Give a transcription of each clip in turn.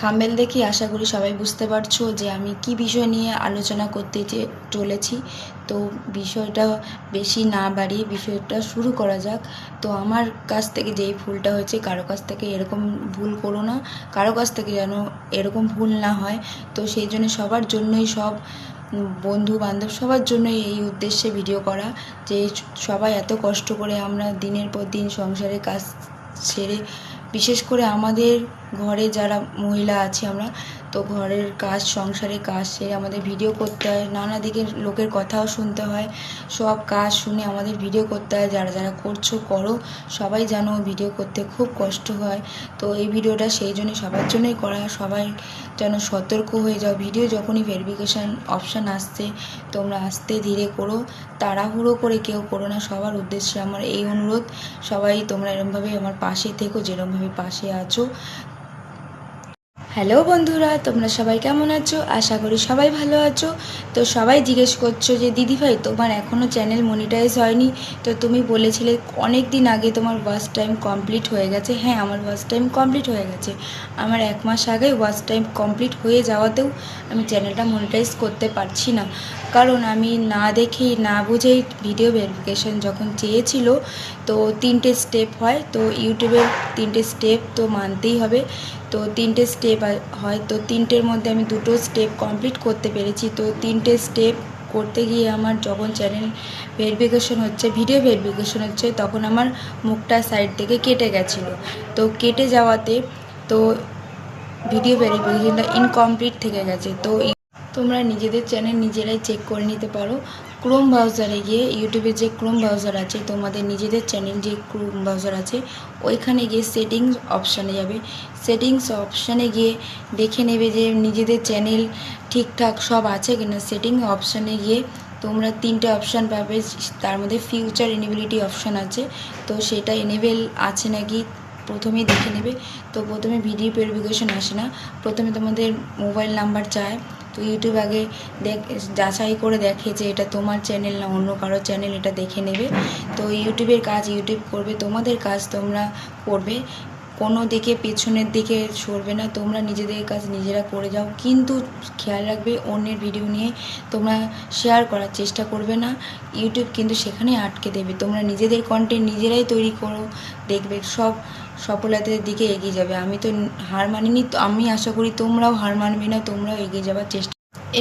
Thumbnail দেখি আশা করি সবাই বুঝতে পারছ যে আমি কি বিষয় নিয়ে আলোচনা করতে চলেছি। তো বিষয়টা বেশি না বাড়িয়ে বিষয়টা শুরু করা যাক। তো আমার কাছ থেকে যেই ভুলটা হয়েছে, কারও কাছ থেকে এরকম ভুল করো না। কারও কাছ থেকে যেন এরকম ভুল না হয়। তো সেই জন্য সবার জন্যই সব বন্ধু বান্ধব সবার জন্যই এই উদ্দেশ্যে ভিডিও করা যে সবাই এত কষ্ট করে আমরা দিনের পর দিন সংসারের কাজ সেরে বিশেষ করে আমাদের ঘরে যারা মহিলা আছি আমরা, তো ঘরের কাজ, সংসারের কাজ সেরে আমাদের ভিডিও করতে হয়, নানা দিকের লোকের কথাও শুনতে হয়, সব কাজ শুনে আমাদের ভিডিও করতে হয়, যারা যারা করছ, করো, সবাই জানো ভিডিও করতে খুব কষ্ট হয়, তো এই ভিডিওটা সেই জন্যই সবার জন্যই করা সবাই যেন সতর্ক হয়ে যাও ভিডিও যখনই ভেরিফিকেশান অপশান আসছে, তোমরা আস্তে ধীরে করো, তাড়াহুড়ো করে কেউ করো না, সবার উদ্দেশ্যে আমার এই অনুরোধ, সবাই তোমরা এরমভাবে আমার পাশে থেকো, যেরমভাবে পাশে আছো হ্যালো বন্ধুরা, তোমরা সবাই কেমন আছো? আশা করি সবাই ভালো আছো। তো সবাই জিজ্ঞেস করছ যে, দিদিভাই, তোমার এখনও চ্যানেল মনিটাইজ হয়নি? তো তুমি বলেছিলে, অনেক দিন আগে তোমার ওয়াচ টাইম কমপ্লিট হয়ে গেছে। হ্যাঁ আমার ওয়াচ টাইম কমপ্লিট হয়ে গেছে। আমার এক মাস আগে ওয়াচ টাইম কমপ্লিট হয়ে যাওয়াতেও আমি চ্যানেলটা মনিটাইজ করতে পারছি না। কারণ আমি না দেখেই, না বুঝেই ভিডিও ভেরিফিকেশান যখন চেয়েছিল, তো তিনটে স্টেপ হয়। তো ইউটিউবের তিনটে স্টেপ তো মানতেই হবে। তো তিনটে স্টেপ হয়। তো তিনটের মধ্যে আমি দুটো স্টেপ কমপ্লিট করতে পেরেছি। তো তিনটে স্টেপ করতে গিয়ে আমার যখন চ্যানেল ভেরিফিকেশন হচ্ছে ভিডিও ভেরিফিকেশন হচ্ছে, তখন আমার মুখটা সাইড থেকে কেটে গেছিল। তো কেটে যাওয়াতে তো ভিডিও ভেরিফিকেশনটা ইনকমপ্লিট থেকে গেছে। তো তোমরা নিজেদের চ্যানেল নিজেরাই চেক করে নিতে পারো। ক্রোম ব্রাউজারে গিয়ে ইউটিউবে যে ক্রোম ব্রাউজার আছে, তোমাদের নিজেদের চ্যানেল যে ক্রোম ব্রাউজার আছে, ওইখানে গিয়ে সেটিংস অপশানে যাবে। সেটিংস অপশানে গিয়ে দেখে নেবে যে নিজেদের চ্যানেল ঠিকঠাক সব আছে কিনা। সেটিং অপশানে গিয়ে তোমরা তিনটে অপশান পাবে, তার মধ্যে ফিউচার এনেবিলিটি অপশান আছে। তো সেটা এনেবেল আছে নাকি প্রথমেই দেখে নেবে। তো প্রথমে ভিডিও ভেরিফিকেশন আসে না। প্রথমে তোমাদের মোবাইল নাম্বার চায়। তো ইউটিউব আগে দেখ, যাচাই করে দেখে যে এটা তোমার চ্যানেল না অন্য কারও চ্যানেল এটা দেখে নেবে। তো ইউটিউবের কাজ ইউটিউব করবে, তোমাদের কাজ তোমরা করবে। কোনো দিকে পেছনের দিকে সরবে না, তোমরা নিজেদের কাজ নিজেরা করে যাও। কিন্তু খেয়াল রাখবে, অন্যের ভিডিও নিয়ে তোমরা শেয়ার করার চেষ্টা করবে না। ইউটিউব কিন্তু সেখানে আটকে দেবে। তোমরা নিজেদের কন্টেন্ট নিজেরাই তৈরি করো, দেখবে সব সফলতার দিকে এগিয়ে যাবে। আমি তো হার মানিনি, তো আমি আশা করি তোমরাও হার মানবে না, তোমরাও এগিয়ে যাওয়ার চেষ্টা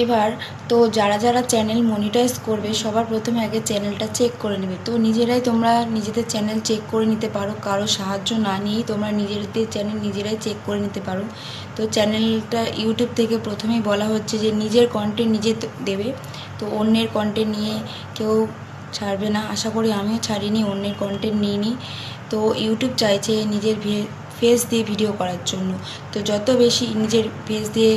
এবার তো যারা যারা চ্যানেল মনিটাইজ করবে, সবার প্রথমে আগে চ্যানেলটা চেক করে নেবে। তো নিজেরাই তোমরা নিজেদের চ্যানেল চেক করে নিতে পারো, কারও সাহায্য না নিয়েই তোমরা নিজেদের চ্যানেল নিজেরাই চেক করে নিতে পারো। তো চ্যানেলটা ইউটিউব থেকে প্রথমেই বলা হচ্ছে যে, নিজের কন্টেন্ট নিজে দেবে। তো অন্যের কন্টেন্ট নিয়ে কেউ ছাড়বে না। আশা করি আমিও ছাড়িনি, অন্যের কন্টেন্ট নিইনি। তো ইউটিউব চাইছে নিজের ফেস দিয়ে ভিডিও করার জন্য। তো যত বেশি নিজের ফেস দিয়ে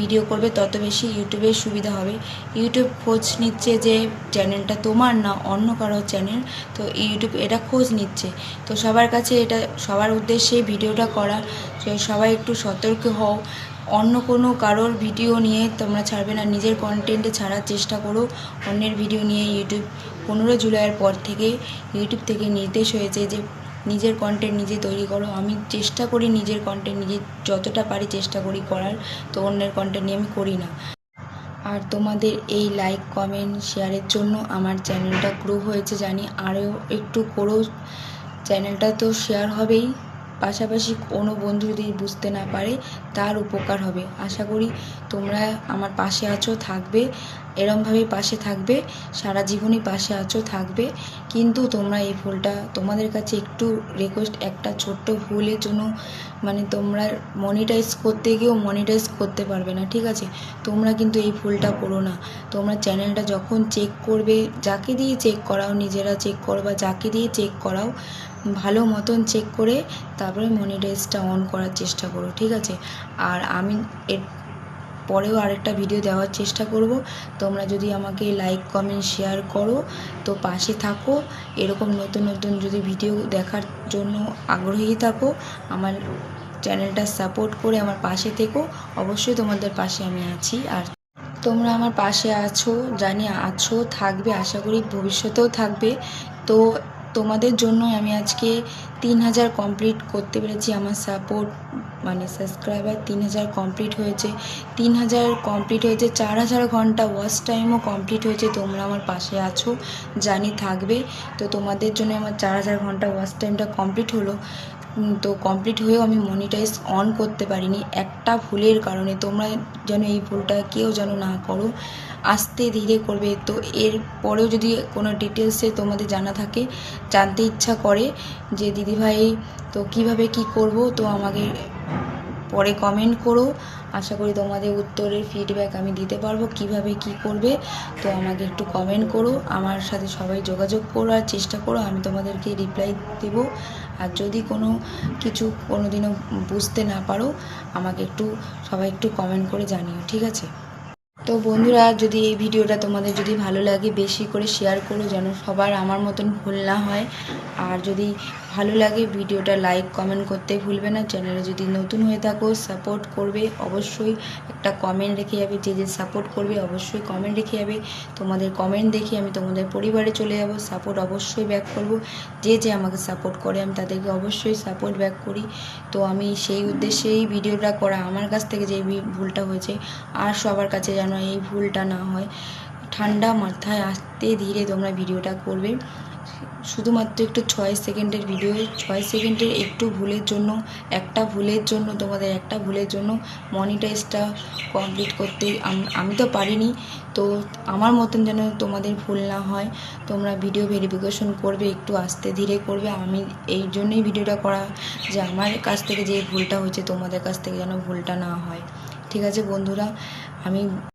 ভিডিও করবে, তত বেশি ইউটিউবের সুবিধা হবে। ইউটিউব খোঁজ নিচ্ছে যে চ্যানেলটা তোমার না অন্য কারও চ্যানেল তো ইউটিউব এটা খোঁজ নিচ্ছে। তো সবার কাছে এটা, সবার উদ্দেশ্যে ভিডিওটা করা সবাই একটু সতর্ক হও। অন্য কোনো কারোর ভিডিও নিয়ে তোমরা ছাড়বে না, নিজের কন্টেন্টে ছাড়ার চেষ্টা করো। অন্যের ভিডিও নিয়ে ইউটিউব পনেরো জুলাইয়ের পর থেকে ইউটিউব থেকে নির্দেশ হয়েছে যে নিজের কন্টেন্ট নিজে তৈরি করো। আমি চেষ্টা করি নিজের কন্টেন্ট নিজে যতটা পারি চেষ্টা করি করার, তো অন্যের কন্টেন্ট নিয়ে আমি করি না। আর তোমাদের এই লাইক কমেন্ট শেয়ারের জন্য আমার চ্যানেলটা গ্রো হয়েছে জানি। আরও একটু করো। চ্যানেলটা তো শেয়ার হবেই। পাশাপাশি কোনো বন্ধু যদি বুঝতে না পারে, তার উপকার হবে। আশা করি তোমরা আমার পাশে আছো, থাকবে এরমভাবেই পাশে থাকবে, সারা জীবনই পাশে আছো, থাকবে। কিন্তু তোমরা এই ভুলটা তোমাদের কাছে একটু রিকোয়েস্ট একটা ছোট্ট ভুলের জন্য মানে তোমরা মনিটাইজ করতে গিয়েও মনিটাইজ করতে পারবে না, ঠিক আছে? তোমরা কিন্তু এই ভুলটা করো না। তোমরা চ্যানেলটা যখন চেক করবে, যাকে দিয়ে চেক করাও, নিজেরা চেক করো বা যাকে দিয়ে চেক করাও ভালো মতন চেক করে তারপরে মনিটাইজটা অন করার চেষ্টা করো, ঠিক আছে? আর আমি এর পরেও আরেকটা ভিডিও দেওয়ার চেষ্টা করব। তোমরা যদি আমাকে লাইক কমেন্ট শেয়ার করো, তো পাশে থাকো। এরকম নতুন নতুন যদি ভিডিও দেখার জন্য আগ্রহী থাকো, আমার চ্যানেলটা সাপোর্ট করে আমার পাশে থেকো। অবশ্যই তোমাদের পাশে আমি আছি। আর তোমরা আমার পাশে আছো, জানি আছো, থাকবে, আশা করি ভবিষ্যতেও থাকবে। তো তোমাদের জন্য আমি আজকে তিন হাজার কমপ্লিট করতে পেরেছি আমার সাপোর্ট মানে সাবস্ক্রাইবার তিন হাজার কমপ্লিট হয়েছে। তিন হাজার কমপ্লিট হয়েছে, চার হাজার ঘণ্টা ওয়াচ টাইমও কমপ্লিট হয়েছে। তোমরা আমার পাশে আছো, জানি থাকবে। তো তোমাদের জন্য আমার চার হাজার ঘণ্টা ওয়াচ টাইমটা কমপ্লিট হলো। তো কমপ্লিট হয়েও আমি মনিটাইজ অন করতে পারিনি। একটা ভুলের কারণে তোমরা যেন এই ভুলটা কেউ যেন না করো, আস্তে ধীরে করবে। তো এর পরেও যদি কোনো ডিটেলসে তোমাদের জানা থাকে, জানতে ইচ্ছা করে যে, দিদিভাই, তো কীভাবে কি করব? তো আমাকে পরে কমেন্ট করো। আশা করি তোমাদের উত্তরের ফিডব্যাক আমি দিতে পারব, কীভাবে কি করবে। তো আমাকে একটু কমেন্ট করো। আমার সাথে সবাই যোগাযোগ করার চেষ্টা করো। আমি তোমাদেরকে রিপ্লাই দেবো। আর যদি কোনো কিছু কোনো দিনও বুঝতে না পারো, আমাকে একটু, সবাই একটু কমেন্ট করে জানিও, ঠিক আছে? তো বন্ধুরা, যদি এই ভিডিওটা তোমাদের যদি ভালো লাগে, বেশি করে শেয়ার করো যেন সবার আমার মতন ভুল না হয়। আর যদি ভালো লাগে, ভিডিওটা লাইক কমেন্ট করতে ভুলবে না। চ্যানেলে যদি নতুন হয়ে থাকো সাপোর্ট করবে অবশ্যই। একটা কমেন্ট রেখে যাবে, যে যে সাপোর্ট করবে অবশ্যই কমেন্ট রেখে যাবে। তোমাদের কমেন্ট দেখে আমি তোমাদের পরিবারে চলে যাব। সাপোর্ট অবশ্যই ব্যাক করব। যে যে আমাকে সাপোর্ট করে, আমি তাদেরকে অবশ্যই সাপোর্ট ব্যাক করি। তো আমি সেই উদ্দেশ্যে এই ভিডিওটা করা, আমার কাছ থেকে যে ভুলটা হয়েছে, আর সবার কাছে যেন এই ভুলটা না হয়। ঠান্ডা মাথায় আসতে ধীরে তোমরা ভিডিওটা করবে। শুধুমাত্র একটু ছয় সেকেন্ডের ভিডিও ছয় সেকেন্ডের একটু ভুলের জন্য, একটা ভুলের জন্য তোমাদের একটা ভুলের জন্য মনিটাইজটা কমপ্লিট করতে আমি তো পারিনি। তো আমার মতন যেন তোমাদের ভুল না হয়, তোমরা ভিডিও ভেরিফিকেশন করবে, একটু আস্তে ধীরে করবে। আমি এই জন্যই ভিডিওটা করা যে আমার কাছ থেকে যে ভুলটা হয়েছে, তোমাদের কাছ থেকে যেন ভুলটা না হয়। ঠিক আছে বন্ধুরা, আমি